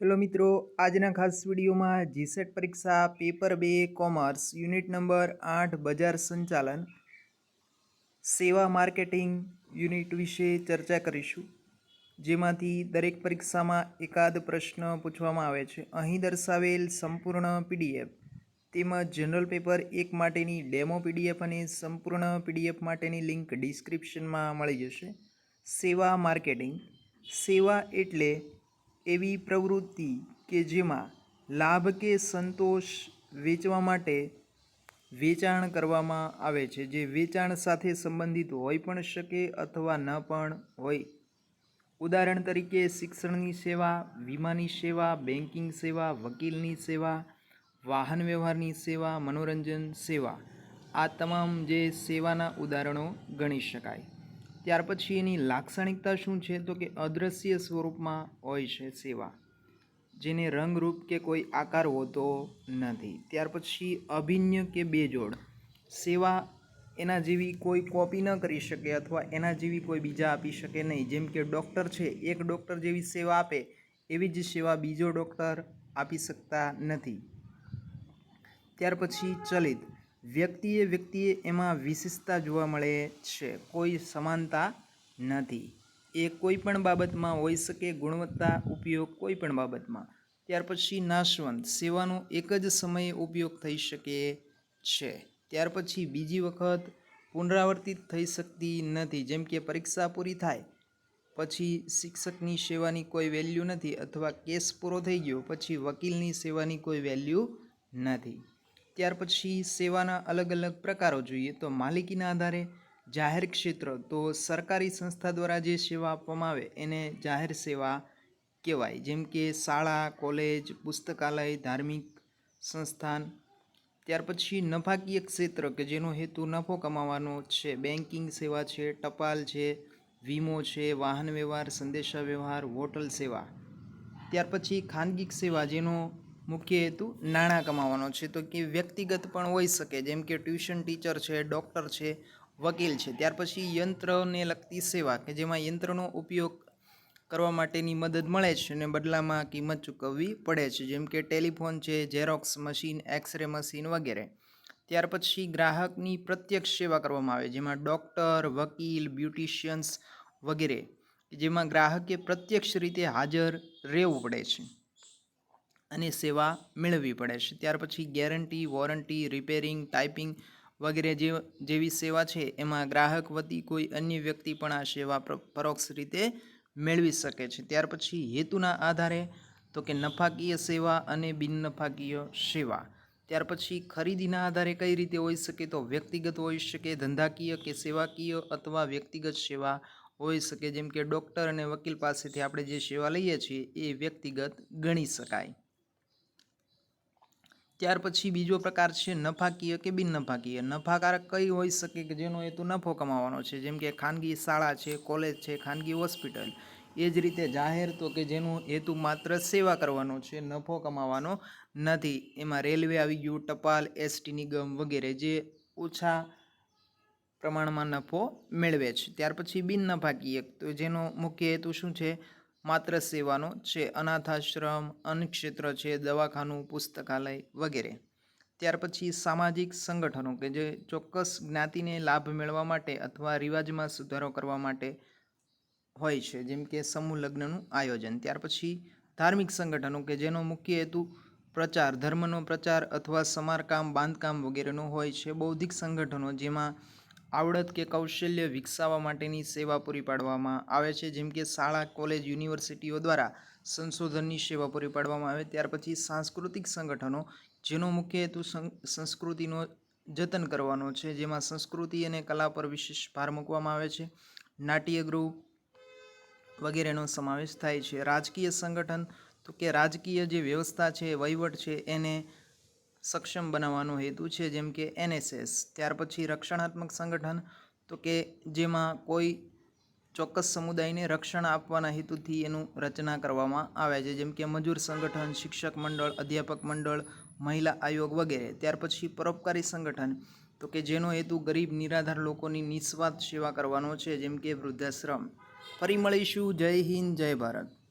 Hello મિત્રો, આજના ખાસ વિડીયોમાં જીસેટ પરીક્ષા પેપર બે, કોમર્સ, યુનિટ નંબર આઠ, બજાર સંચાલન, સેવા માર્કેટિંગ યુનિટ વિશે ચર્ચા કરીશું. જેમાંથી દરેક પરીક્ષામાં એકાદ પ્રશ્ન પૂછવામાં આવે છે. અહીં દર્શાવેલ સંપૂર્ણ પીડીએફ તેમજ જનરલ પેપર એક માટેની ડેમો પીડીએફ અને સંપૂર્ણ પીડીએફ માટેની લિંક ડિસ્ક્રિપ્શનમાં મળી જશે. સેવા માર્કેટિંગ, સેવા એટલે એવી પ્રવૃત્તિ કે જેમાં લાભ કે સંતોષ વેચવા માટે વેચાણ કરવામાં આવે છે. જે વેચાણ સાથે સંબંધિત હોઈ પણ શકે અથવા ન પણ હોય. ઉદાહરણ તરીકે શિક્ષણની સેવા, વીમાની સેવા બેન્કિંગ સેવા, વકીલની સેવા, વાહન વ્યવહારની સેવા, મનોરંજન સેવા. આ તમામ જે સેવાના ઉદાહરણો ગણી શકાય. ત્યાર પછી એની લાક્ષણિકતા શું છે? તો કે અદ્રશ્ય સ્વરૂપમાં હોય છે સેવા, જેને રંગરૂપ કે કોઈ આકાર હોતો નથી. ત્યાર પછી અભિન્ન કે બેજોડ, સેવા એના જેવી કોઈ કોપી ન કરી શકે અથવા એના જેવી કોઈ બીજા આપી શકે નહીં. જેમ કે ડૉક્ટર છે, એક ડૉક્ટર જેવી સેવા આપે, એવી જ સેવા બીજો ડૉક્ટર આપી શકતા નથી. ત્યાર પછી ચલિત વ્યક્તિએ વ્યક્તિએ એમાં વિશેષતા જોવા મળે છે. કોઈ સમાનતા નથી. એ કોઈ પણ બાબતમાં હોઈ શકે, ગુણવત્તા, ઉપયોગ કોઈ પણ બાબતમાં. ત્યાર પછી નાશવંત. સેવાનો એક જ સમયે ઉપયોગ થઈ શકે છે. ત્યાર પછી બીજી વખત પુનરાવર્તિત થઈ શકતી નથી. જેમ કે પરીક્ષા પૂરી થાય, પછી શિક્ષકની સેવાની કોઈ વેલ્યુ નથી અથવા કેસ પૂરો થઈ ગયો, પછી વકીલની સેવાની કોઈ વેલ્યુ નથી. ત્યાર પછી સેવાના અલગ અલગ પ્રકારો જોઈએ તો માલિકીના આધારે જાહેર ક્ષેત્ર, તો સરકારી સંસ્થા દ્વારા જે સેવા આપવામાં આવે એને જાહેર સેવા કહેવાય. જેમ કે શાળા, કોલેજ, પુસ્તકાલય, ધાર્મિક સંસ્થાન. ત્યાર પછી નફાકીય ક્ષેત્ર, કે જેનો હેતુ નફો કમાવાનો છે. બેન્કિંગ સેવા છે, ટપાલ છે, વીમો છે, વાહન વ્યવહાર સંદેશા વ્યવહાર હોટલ સેવા. ત્યાર પછી ખાનગી સેવા, જેનો મુખ્ય હેતુ નાણાં કમાવાનો છે. તો કે વ્યક્તિગત પણ હોઈ શકે, જેમ કે ટ્યુશન ટીચર છે, ડૉક્ટર છે, વકીલ છે. ત્યાર પછી યંત્રને લગતી સેવા, કે જેમાં યંત્રનો ઉપયોગ કરવા માટેની મદદ મળે છે અને બદલામાં કિંમત ચૂકવવી પડે છે. જેમ કે ટેલિફોન છે, ઝેરોક્સ મશીન, એક્સરે મશીન વગેરે. ત્યાર પછી ગ્રાહકની પ્રત્યક્ષ સેવા કરવામાં આવે, જેમાં ડૉક્ટર, વકીલ, બ્યુટિશિયન્સ વગેરે જેમાં ગ્રાહકે પ્રત્યક્ષ રીતે હાજર રહેવું પડે છે. અને સેવા મેળવવી પડે છે. ત્યાર પછી ગેરંટી, વોરંટી, રિપેરિંગ ટાઈપિંગ વગેરે જે, જેવી સેવા છે, એમાં ગ્રાહક વતી કોઈ અન્ય વ્યક્તિ પણ આ સેવા પરોક્ષ રીતે મેળવી શકે છે. ત્યાર પછી હેતુના આધારે તો કે નફાકીય સેવા અને બિન નફાકીય સેવા. ત્યાર પછી ખરીદીના આધારે કઈ રીતે હોઈ શકે તો વ્યક્તિગત હોઈ શકે, ધંધાકીય કે સેવાકીય અથવા વ્યક્તિગત સેવા હોઈ શકે. જેમ કે ડૉક્ટર અને વકીલ પાસેથી આપણે જે સેવા લઈએ છીએ એ વ્યક્તિગત ગણી શકાય. ત્યાર પછી બીજો પ્રકાર છે નફાકીય કે બિન નફાકીય નફાકારક કઈ હોઈ શકે કે જેનો હેતુ નફો કમાવાનો છે? જેમ કે ખાનગી શાળા છે, કોલેજ છે, ખાનગી હોસ્પિટલ. એ જ રીતે જાહેર તો કે જેનો હેતુ માત્ર સેવા કરવાનો છે, નફો કમાવાનો નથી. એમાં રેલવે આવી ગયું, ટપાલ, એસટી નિગમ વગેરે જે ઓછા પ્રમાણમાં નફો મેળવે છે. ત્યાર પછી બિન નફાકીય તો જેનો મુખ્ય હેતુ શું છે? માત્ર સેવાનો છે, અનાથાશ્રમ, અન્નક્ષેત્ર છે, દવાખાનું, પુસ્તકાલય વગેરે. ત્યાર પછી સામાજિક સંગઠનો કે જે ચોક્કસ જ્ઞાતિને લાભ મેળવવા માટે અથવા રિવાજમાં સુધારો કરવા માટે હોય છે, જેમ કે સમૂહ લગ્નનું આયોજન. ત્યાર પછી ધાર્મિક સંગઠનો કે જેનો મુખ્ય હેતુ પ્રચાર, ધર્મનો પ્રચાર અથવા સમારકામ, બાંધકામ વગેરેનો હોય છે. બૌદ્ધિક સંગઠનો જેમાં આવડત કે કૌશલ્ય વિકસાવવા માટેની સેવા પૂરી પાડવામાં આવે છે. જેમ કે શાળા, કોલેજ, યુનિવર્સિટીઓ દ્વારા સંશોધનની સેવા પૂરી પાડવામાં આવે. ત્યાર પછી સાંસ્કૃતિક સંગઠનો, જેનો મુખ્ય હેતુ સંસ્કૃતિનો જતન કરવાનો છે. જેમાં સંસ્કૃતિ અને કલા પર વિશેષ ભાર મૂકવામાં આવે છે. નાટ્યગૃહ વગેરેનો સમાવેશ થાય છે. રાજકીય સંગઠન, તો કે રાજકીય જે વ્યવસ્થા છે, વહીવટ છે, એને સક્ષમ બનાવવાનો હેતુ છે, જેમ કે એનએસએસ. ત્યાર પછી રક્ષણાત્મક સંગઠન, તો કે જેમાં કોઈ ચોક્કસ સમુદાયને રક્ષણ આપવાના હેતુથી એનું રચના કરવામાં આવે છે, જેમ કે મજૂર સંગઠન, શિક્ષક મંડળ, અધ્યાપક મંડળ, મહિલા આયોગ વગેરે. ત્યાર પછી પરોપકારી સંગઠન, તો કે જેનો હેતુ ગરીબ, નિરાધાર લોકોની નિસ્વાર્થ સેવા કરવાનો છે, જેમ કે વૃદ્ધાશ્રમ. ફરી મળીશું. જય હિન્દ, જય ભારત.